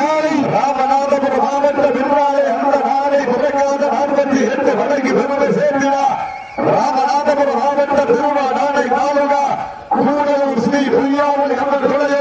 காலை ராமநாதபுரம் மாவட்ட பின்னாலே அந்த நாளை பிறக்காத நாற்பத்தி எட்டு மடங்கு பெருமை சேர்ந்தா ராமநாதபுரம் மாவட்ட திருவா நாளை நாளுகா கூடலூர் ஸ்ரீ புரியாமல் கண்ட துறையை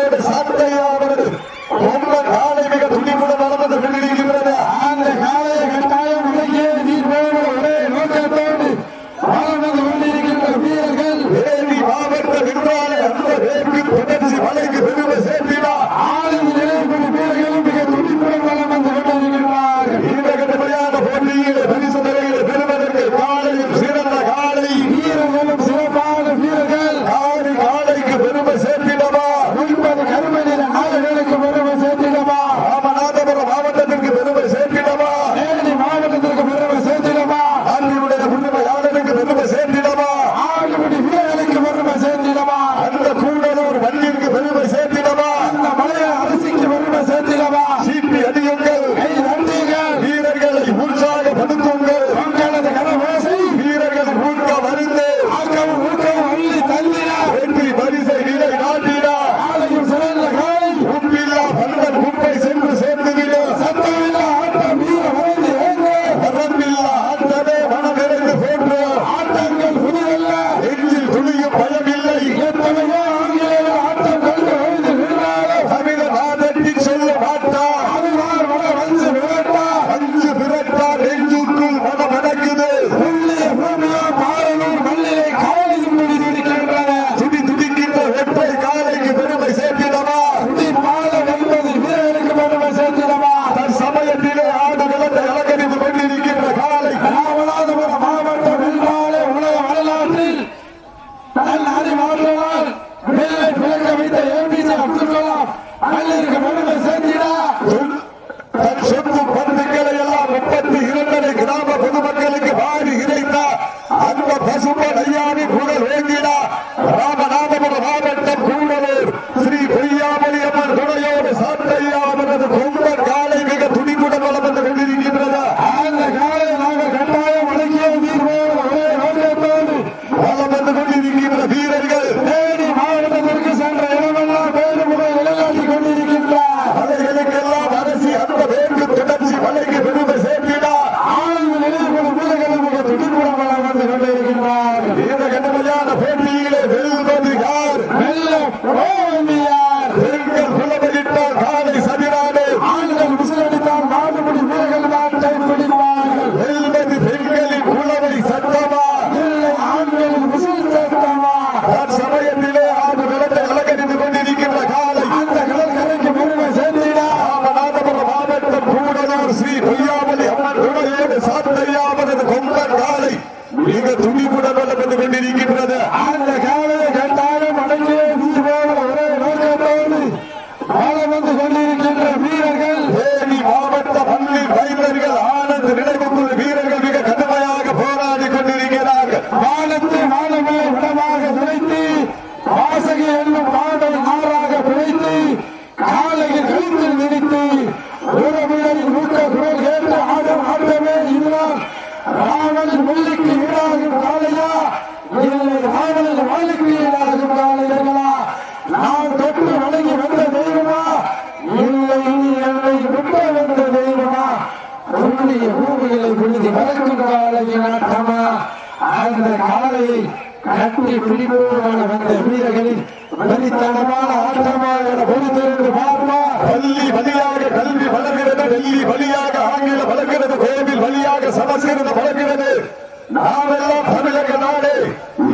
நாமெல்லாம் தமிழக நாடு.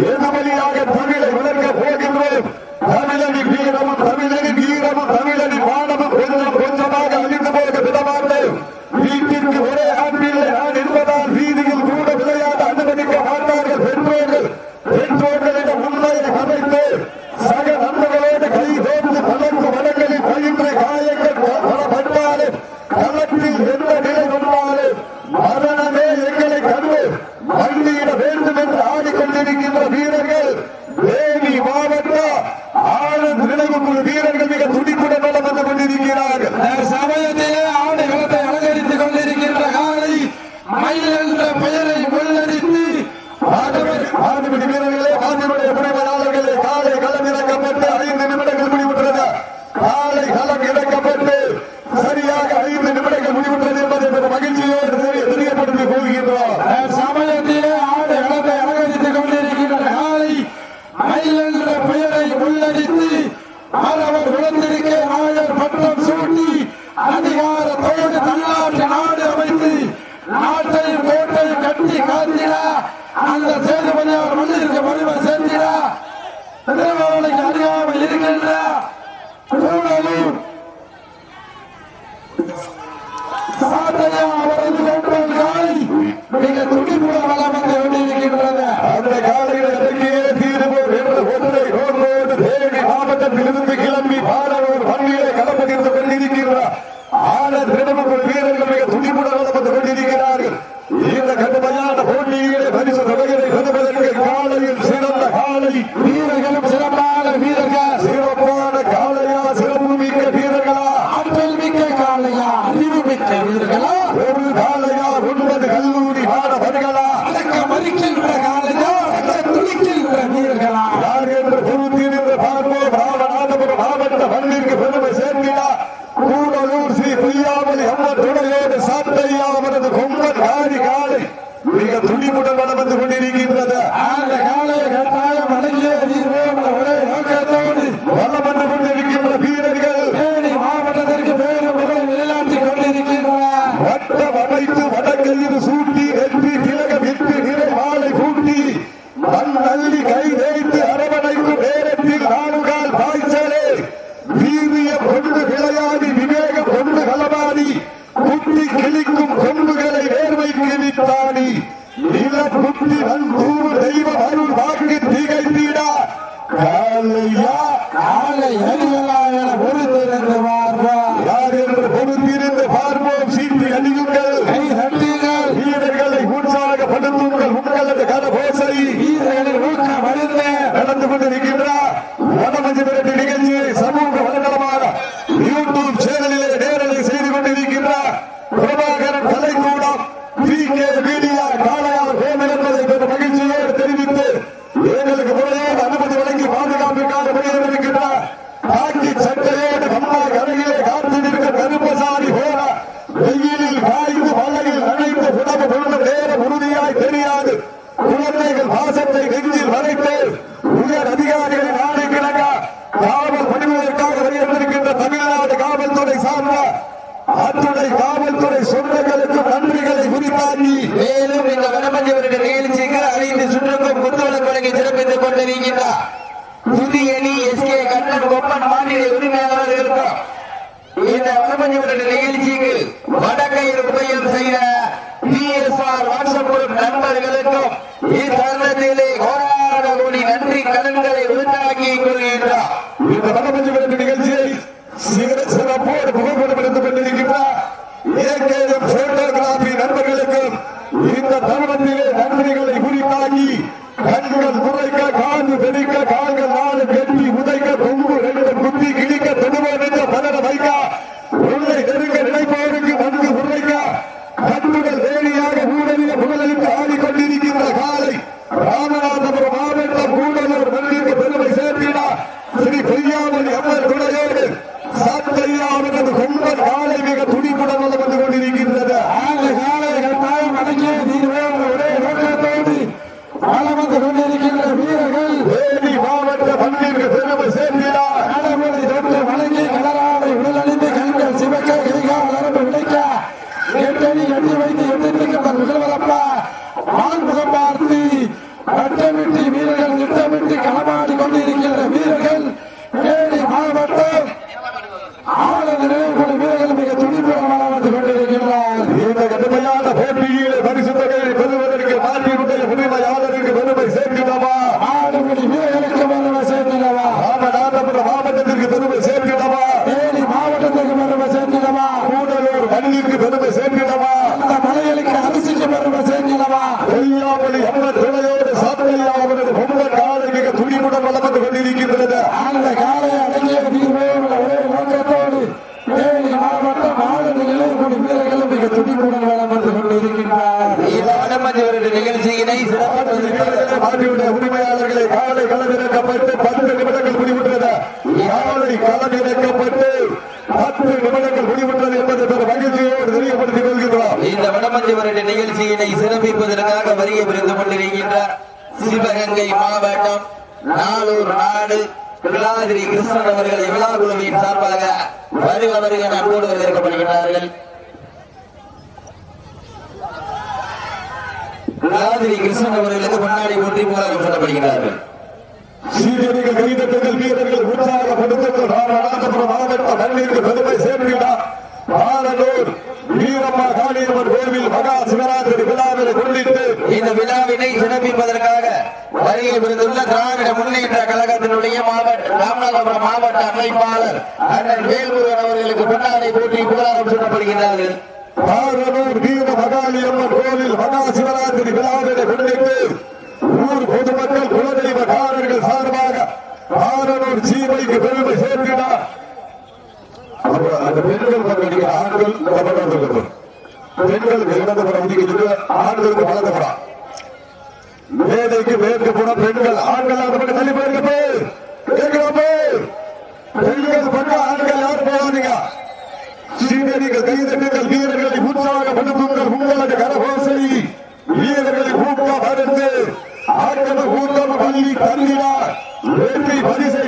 எதிரொலியாக தமிழை வளர்க்க போகின்றோம். தமிழனின் கல்லூரி பாட படிகளா அடக்க மறிக்கின்ற மயிறு சூட்டி வெற்றி திலக விட்டு நிறைவாளை கூட்டி மண் அள்ளி கை தேய்த்து அரவணைக்கும் நேரத்தில் நாலு கால் பாய்ச்சலே. வீரிய பொண்ணு விளையாடி விவேக பொண்ணு களவாடி குட்டி கிளிக்கும் கொம்புகளை வேர்வை குளித்தாடி நில குட்டி வன் தூவு தெய்வ அருள் வாக்கு திகைத்தீடா. காலையா? காலை அறிவலா என பொறுத்திருந்து பார்ப்போம். யார் என்று பொறுத்திருந்து பார்ப்போம். சீட்டு அணியுங்கள். legal chicken. ¡Vamos a ver! கடி கடித்து வைத்து இணைக்கப்பட்டு பத்து நிமிடங்கள் முடிவுற்றது என்பதை மகிழ்ச்சியோடு தெரியப்படுத்திக் கொள்கின்றோம். இந்த வடமஞ்சி நிகழ்ச்சியினை சிறப்பிப்பதற்காக வருகை புரிந்து கொண்டிருக்கின்ற சிவகங்கை மாவட்டம் நாளூர் நாடு விளாதிரி கிருஷ்ணன் அவர்களை விழா குழுவின் சார்பாக வருபவர்கள் அன்போடு வரவேற்கப்படுகிறார்கள் விளாதிரி கிருஷ்ணன் அவர்களுக்கு முன்னாடி ஒன்றி போராட்டம் சொல்லப்படுகிறார்கள் சீரியர்கள் வீரர்கள் உற்சாகப்படுத்த அந்த பெண்கள் பங்களிக்கிற ஆண்கள் கவனம் பெண்கள் இடதுபுறம் ஒதுக்கிட்டு ஆண்களுக்கு வலதுபுறம் மேதைக்கு மேற்கு போன பெண்கள் ஆண்கள் அந்த பக்கம் தள்ளி போயிருக்க போய் கேட்கிறோமே பெண்கள் பக்கம் ஆண்கள் யாரும் போகாதீங்க. சீனியர்கள் கைதட்டுங்கள் வீரர்களை உற்சாகப்படுத்துங்கள் உங்களது கரகோசை வீரர்களை ஊக்க மருந்து ஆட்டம ஊக்கம் பள்ளி தள்ளினார். வெற்றி பரிசை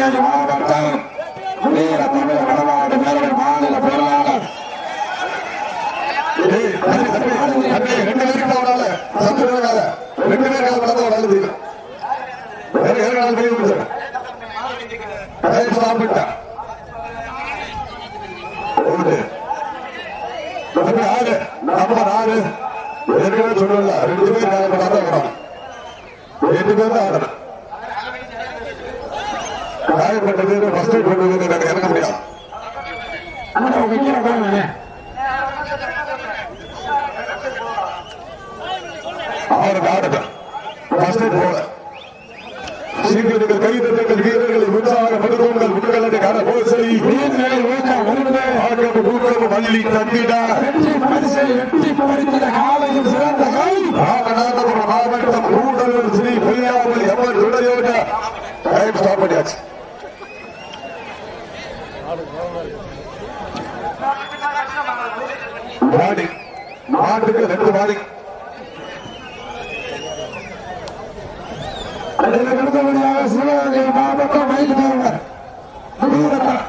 சிவகங்கை மாவட்டம் வீர தமிழ் வடநாடு மேலவர் மாநில பொருளாளர் ஏய், ரெண்டு பேருக்கு தான் சத்து விடாத. ரெண்டு பேருக்கு தான் விடாத, விடாத தீரு. வேற ஆறு. ஏற்கனவே ரெண்டு பேர் ரெண்டு பேர் தான் ஆடணும். காயப்பட்டது ஃபர்ஸ்ட் எய்ட் பண்ணுவது எனக்கு இறங்க முடியாது அந்த வைக்கிற அவருக்கு ஆடட்டும் ஃபர்ஸ்ட் எய்ட் போல சீக்கிரங்கள் கைதட்டுங்கள் வீரர்களை உற்சாகப்படுத்துங்கள் உங்களது கரகோசை வள்ளி தந்திடா வெற்றி பரிசை வெற்றி காலையும் சிறந்த கை ராமநாதபுரம் மாவட்டம் Kudalur Sri ever time stop பண்ணியாச்சு. வாடி. மாட்டுக்கு ரெண்டு வாடி. அடுத்தபடியாக சிவகங்கை மாவட்டம் மயில்தேவர் வீரத்தர்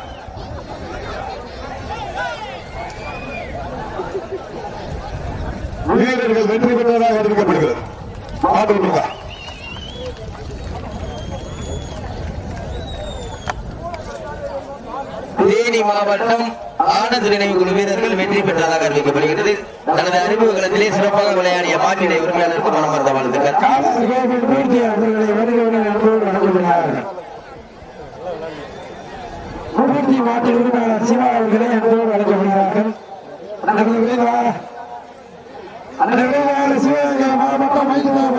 வீரர்கள் வெற்றி பெற்றதாக அறிவிக்கப்படுகிறது தேனி மாவட்டம் ஆனந்த நினைவு குழு வீரர்கள் வெற்றி பெற்றதாக அறிவிக்கப்படுகிறது. தனது அறிமுகத்திலே சிறப்பாக விளையாடிய மாட்டினை உரிமையாளருக்கு மனமார்ந்த வாழ்த்துக்கள் சிவா அவர்களை அன்போடு அழைக்கப்படுகிறார்கள் அன்றைய மாவட்டம் மைதானம்